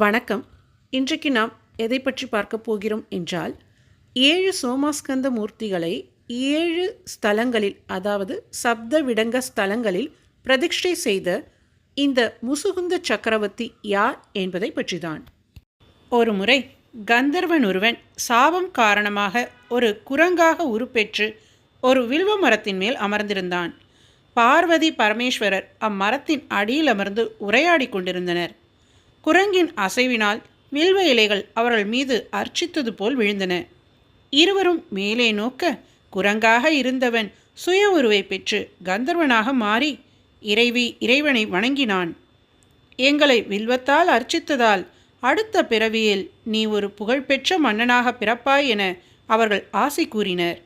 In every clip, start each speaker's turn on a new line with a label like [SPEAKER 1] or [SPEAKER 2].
[SPEAKER 1] வணக்கம். இன்றைக்கு நாம் எதை பற்றி பார்க்க போகிறோம் என்றால் ஏழு சோமாஸ்கந்த மூர்த்திகளை ஏழு ஸ்தலங்களில் அதாவது சப்த விடங்க ஸ்தலங்களில் பிரதிஷ்டை செய்த இந்த முசுகுந்த சக்கரவர்த்தி யார் என்பதை பற்றிதான். ஒரு முறை கந்தர்வன் ஒருவன் சாபம் காரணமாக ஒரு குரங்காக உருப்பெற்று ஒரு வில்வ மரத்தின் மேல் அமர்ந்திருந்தான். பார்வதி பரமேஸ்வரர் அம்மரத்தின் அடியில் அமர்ந்து உரையாடி கொண்டிருந்தனர். குரங்கின் அசைவினால் வில்வ இலைகள் அவர்கள் மீது அர்ச்சித்தது போல் விழுந்தன. இருவரும் மேலே நோக்க குரங்காக இருந்தவன் சுய உருவை பெற்று கந்தர்வனாக மாறி இறைவி இறைவனை வணங்கினான். எங்களை வில்வத்தால் அர்ச்சித்ததால் அடுத்த பிறவியில் நீ ஒரு புகழ்பெற்ற மன்னனாக பிறப்பாய் என அவர்கள் ஆசை கூறினர்.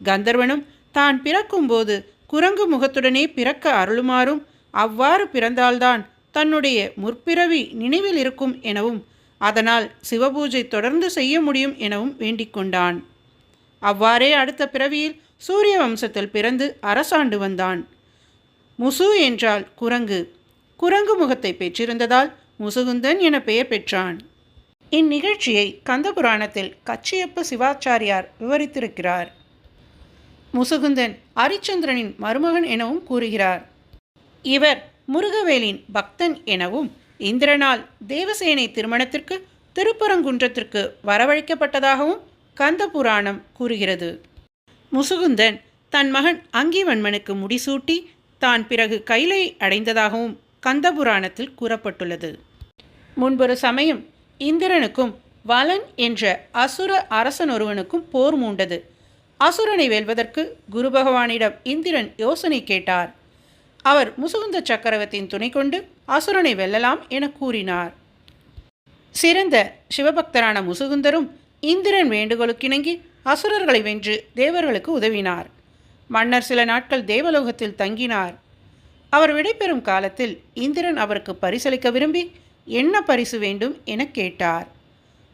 [SPEAKER 1] கந்தர்வனும் தான் பிறக்கும்போது குரங்கு முகத்துடனே பிறக்க அருளுமாறும் அவ்வாறு பிறந்தால்தான் தன்னுடைய முற்பிறவி நினைவில் இருக்கும் எனவும் அதனால் சிவபூஜை தொடர்ந்து செய்ய முடியும் எனவும் வேண்டிக் கொண்டான். அவ்வாறே அடுத்த பிறவியில் சூரிய வம்சத்தில் பிறந்து அரசாண்டு வந்தான். முசு என்றால் குரங்கு. குரங்கு முகத்தை பெற்றிருந்ததால் முசுகுந்தன் என பெயர் பெற்றான். இந்நிகழ்ச்சியை கந்தபுராணத்தில் கச்சியப்ப சிவாச்சாரியார் விவரித்திருக்கிறார். முசுகுந்தன் அரிச்சந்திரனின் மருமகன் எனவும் கூறுகிறார். இவர் முருகவேலின் பக்தன் எனவும் இந்திரனால் தேவசேனை திருமணத்திற்கு திருப்பரங்குன்றத்திற்கு வரவழைக்கப்பட்டதாகவும் கந்த புராணம் கூறுகிறது. முசுகுந்தன் தன் மகன் அங்கிவன்மனுக்கு முடிசூட்டி தான் பிறகு கைலை அடைந்ததாகவும் கந்தபுராணத்தில் கூறப்பட்டுள்ளது. முன்பொரு சமயம் இந்திரனுக்கும் வலன் என்ற அசுர அரசன் ஒருவனுக்கும் போர் மூண்டது. அசுரனை வெல்வதற்கு குரு பகவானிடம் இந்திரன் யோசனை கேட்டார். அவர் முசுகுந்த சக்கரவர்த்தியின் துணை கொண்டு அசுரனை வெல்லலாம் என கூறினார். சிறந்த சிவபக்தரான முசுகுந்தரும் இந்திரன் வேண்டுகோளுக்கிணங்கி அசுரர்களை வென்று தேவர்களுக்கு உதவினார். மன்னர் சில நாட்கள் தேவலோகத்தில் தங்கினார். அவர் விடைபெறும் காலத்தில் இந்திரன் அவருக்கு பரிசளிக்க விரும்பி என்ன பரிசு வேண்டும் என கேட்டார்.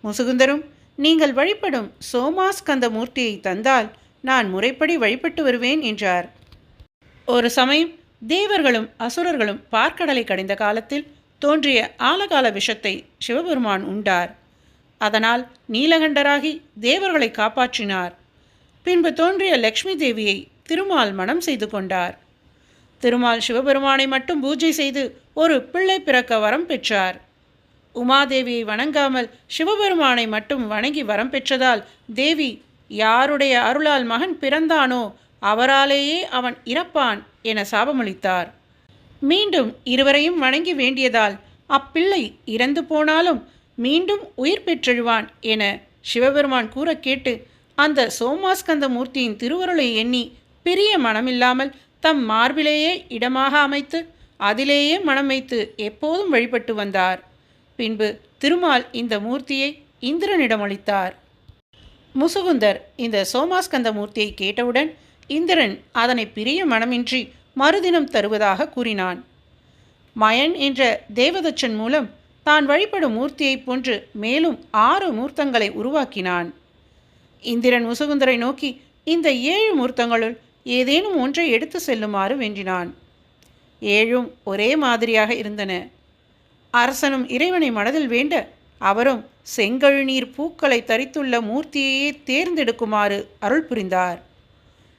[SPEAKER 1] முசுகுந்தரும் நீங்கள் வழிபடும் சோமாஸ்கந்த மூர்த்தியை தந்தால் நான் முறைப்படி வழிபட்டு வருவேன் என்றார். ஒரு சமயம் தேவர்களும் அசுரர்களும் பார்க்கடலை கடைந்த காலத்தில் தோன்றிய ஆலகால விஷத்தை சிவபெருமான் உண்டார். அதனால் நீலகண்டராகி தேவர்களை காப்பாற்றினார். பின்பு தோன்றிய லக்ஷ்மி தேவியை திருமால் மனம் செய்து கொண்டார். திருமால் சிவபெருமானை மட்டும் பூஜை செய்து ஒரு பிள்ளை பிறக்க வரம் பெற்றார். உமாதேவியை வணங்காமல் சிவபெருமானை மட்டும் வணங்கி வரம் பெற்றதால் தேவி யாருடைய அருளால் மகன் பிறந்தானோ அவராலேயே அவன் இறப்பான் என சாபமளித்தார். மீண்டும் இருவரையும் வணங்கி வேண்டியதால் அப்பிள்ளை இறந்து போனாலும் மீண்டும் உயிர் பெற்றெழுவான் என சிவபெருமான் கூற கேட்டு அந்த சோமாஸ்கந்த மூர்த்தியின் திருவருளை எண்ணி பெரிய மனமில்லாமல் தம் மார்பிலேயே இடமாக அமைத்து அதிலேயே மனம் வைத்து எப்போதும் வழிபட்டு வந்தார். பின்பு திருமால் இந்த மூர்த்தியை இந்திரனிடம் அளித்தார் முசுகுந்தர் இந்த சோமாஸ்கந்த மூர்த்தியை கேட்டவுடன் இந்திரன் அதனை பிரிய மனமின்றி மறுதினம் தருவதாக கூறினான். மயன் என்ற தேவதச்சன் மூலம் தான் வழிபடும் மூர்த்தியைப் போன்று மேலும் ஆறு மூர்த்தங்களை உருவாக்கினான். இந்திரன் முசுகுந்தரை நோக்கி இந்த ஏழு மூர்த்தங்களுள் ஏதேனும் ஒன்றை எடுத்து செல்லுமாறு வென்றினான் ஏழும் ஒரே மாதிரியாக இருந்தன. அரசனும் இறைவனை மனதில் வேண்ட அவரும் செங்கழுநீர் பூக்களை தரித்துள்ள மூர்த்தியையே தேர்ந்தெடுக்குமாறு அருள் புரிந்தார்.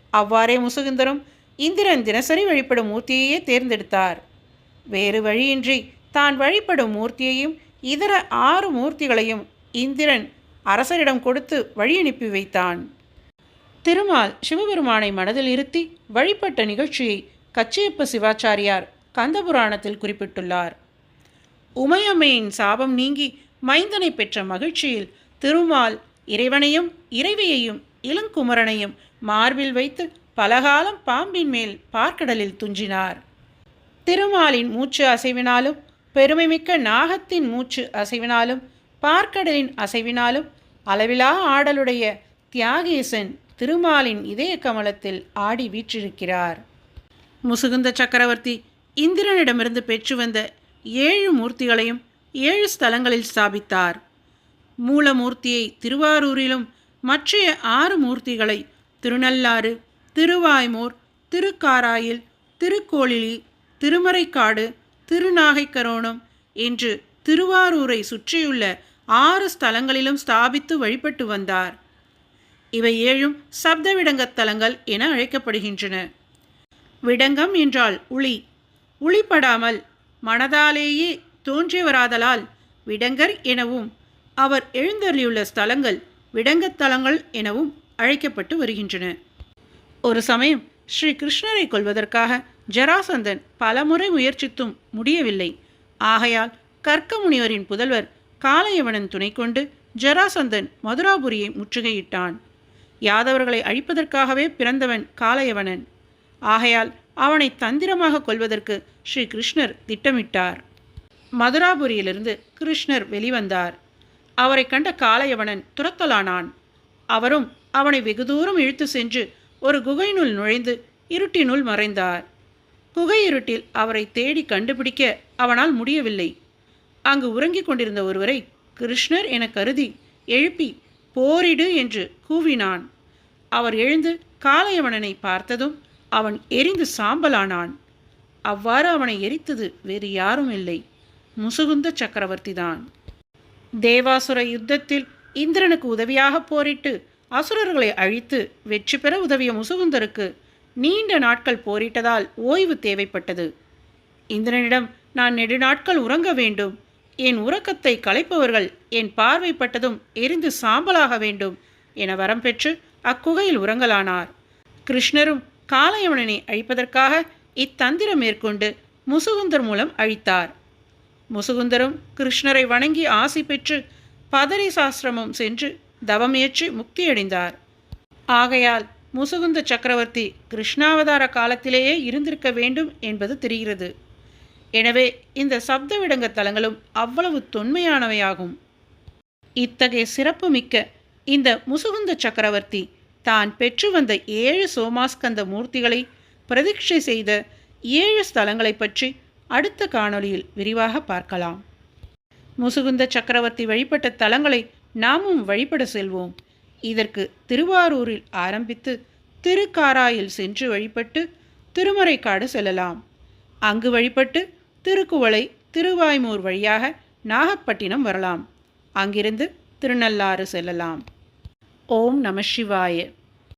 [SPEAKER 1] அவ்வாறே முசுகுந்தரும் இந்திரன் தினசரி வழிபடும் மூர்த்தியையே தேர்ந்தெடுத்தார். வேறு வழியின்றி தான் வழிபடும் மூர்த்தியையும் இதர ஆறு மூர்த்திகளையும் இந்திரன் அரசரிடம் கொடுத்து வழி அனுப்பி வைத்தான். திருமால் சிவபெருமானை மனதில் இருத்தி வழிபட்ட நிகழ்ச்சியை கச்சியப்ப சிவாச்சாரியார் கந்தபுராணத்தில் குறிப்பிட்டுள்ளார். உமையம்மையின் சாபம் நீங்கி மைந்தனை பெற்ற மகிழ்ச்சியில் திருமால் இறைவனையும் இறைவியையும் இளங்குமரனையும் மார்பில் வைத்து பலகாலம் பாம்பின் மேல் பார்க்கடலில் துஞ்சினார். திருமாலின் மூச்சு அசைவினாலும் பெருமைமிக்க நாகத்தின் மூச்சு அசைவினாலும் பார்க்கடலின் அசைவினாலும் அளவிலா ஆடலுடைய தியாகேசன் திருமாலின் இதய கமலத்தில் ஆடி வீற்றிருக்கிறார். முசுகுந்த சக்கரவர்த்தி இந்திரனிடமிருந்து பெற்று வந்த ஏழு மூர்த்திகளையும் ஏழு ஸ்தலங்களில் ஸ்தாபித்தார். மூலமூர்த்தியை திருவாரூரிலும் மற்றைய ஆறு மூர்த்திகளை திருநள்ளாறு திருவாய்மூர் திருக்காராயில் திருக்கோளிலி திருமறைக்காடு திருநாகைக்கரோணம் என்று திருவாரூரை சுற்றியுள்ள ஆறு ஸ்தலங்களிலும் ஸ்தாபித்து வழிபட்டு வந்தார். இவை ஏழும் சப்த விடங்கத்தலங்கள் என அழைக்கப்படுகின்றன. விடங்கம் என்றால் உளி. உளிப்படாமல் மனதாலேயே தோன்றியவராதலால் விடங்கர் எனவும் அவர் எழுந்தருளியுள்ள ஸ்தலங்கள் விடங்கத் தலங்கள் எனவும் அழைக்கப்பட்டு வருகின்றன. ஒரு சமயம் ஸ்ரீ கிருஷ்ணரை கொள்வதற்காக ஜராசந்தன் பலமுறை முயற்சித்தும் முடியவில்லை. ஆகையால் கற்க முனிவரின் புதல்வர் காளையவனன் துணை கொண்டு ஜராசந்தன் மதுராபுரியை முற்றுகையிட்டான். யாதவர்களை அழிப்பதற்காகவே பிறந்தவன் காளையவனன். ஆகையால் அவனை தந்திரமாக கொள்வதற்கு ஸ்ரீ கிருஷ்ணர் திட்டமிட்டார். மதுராபுரியிலிருந்து கிருஷ்ணர் வெளிவந்தார். அவரை கண்ட காளையவனன் துரத்தலானான். அவரும் அவனை வெகு தூரம் இழுத்து சென்று ஒரு குகையினுள் நுழைந்து இருட்டினுள் மறைந்தார். குகை இருட்டில் அவரை தேடி கண்டுபிடிக்க அவனால் முடியவில்லை. அங்கு உறங்கிக் கொண்டிருந்த ஒருவரை கிருஷ்ணர் என கருதி எழுப்பி போரிடு என்று கூவினான். அவர் எழுந்து காளையவனனை பார்த்ததும் அவன் எரிந்து சாம்பலானான். அவ்வாறு அவனை எரித்தது வேறு யாரும் இல்லை. முசுகுந்த சக்கரவர்த்திதான். தேவாசுர யுத்தத்தில் இந்திரனுக்கு உதவியாக போரிட்டு அசுரர்களை அழித்து வெற்றி பெற உதவிய முசுகுந்தருக்கு நீண்ட நாட்கள் போரிட்டதால் ஓய்வு தேவைப்பட்டது. இந்திரனிடம் நான் நெடுநாட்கள் உறங்க வேண்டும். என் உறக்கத்தை கலைப்பவர்கள் என் பார்வைப்பட்டதும் எரிந்து சாம்பலாக வேண்டும் என வரம் பெற்று அக்குகையில் உறங்கலானார். கிருஷ்ணரும் காளையவனனை அழிப்பதற்காக இத்தந்திரம் மேற்கொண்டு முசுகுந்தர் மூலம் அழித்தார். முசுகுந்தரும் கிருஷ்ணரை வணங்கி ஆசி பெற்று பதரி சாஸ்திரமும் சென்று தவமியற்றி முக்தியடைந்தார். ஆகையால் முசுகுந்த சக்கரவர்த்தி கிருஷ்ணாவதார காலத்திலேயே இருந்திருக்க வேண்டும் என்பது தெரிகிறது. எனவே இந்த சப்த விடங்க தலங்களும் அவ்வளவு தொன்மையானவையாகும். இத்தகைய சிறப்பு மிக்க இந்த முசுகுந்த சக்கரவர்த்தி தான் பெற்று வந்த ஏழு சோமாஸ்கந்த மூர்த்திகளை பிரதீட்சை செய்த ஏழு ஸ்தலங்களை பற்றி அடுத்த காணொளியில் விரிவாக பார்க்கலாம். முசுகுந்த சக்கரவர்த்தி வழிபட்ட தலங்களை நாமும் வழிபட செல்வோம். இதற்கு திருவாரூரில் ஆரம்பித்து திருக்காராயில் சென்று வழிபட்டு திருமறைக்காடு செல்லலாம். அங்கு வழிபட்டு திருக்குவளை திருவாய்மூர் வழியாக நாகப்பட்டினம் வரலாம். அங்கிருந்து திருநள்ளாறு செல்லலாம். ஓம் நம சிவாய.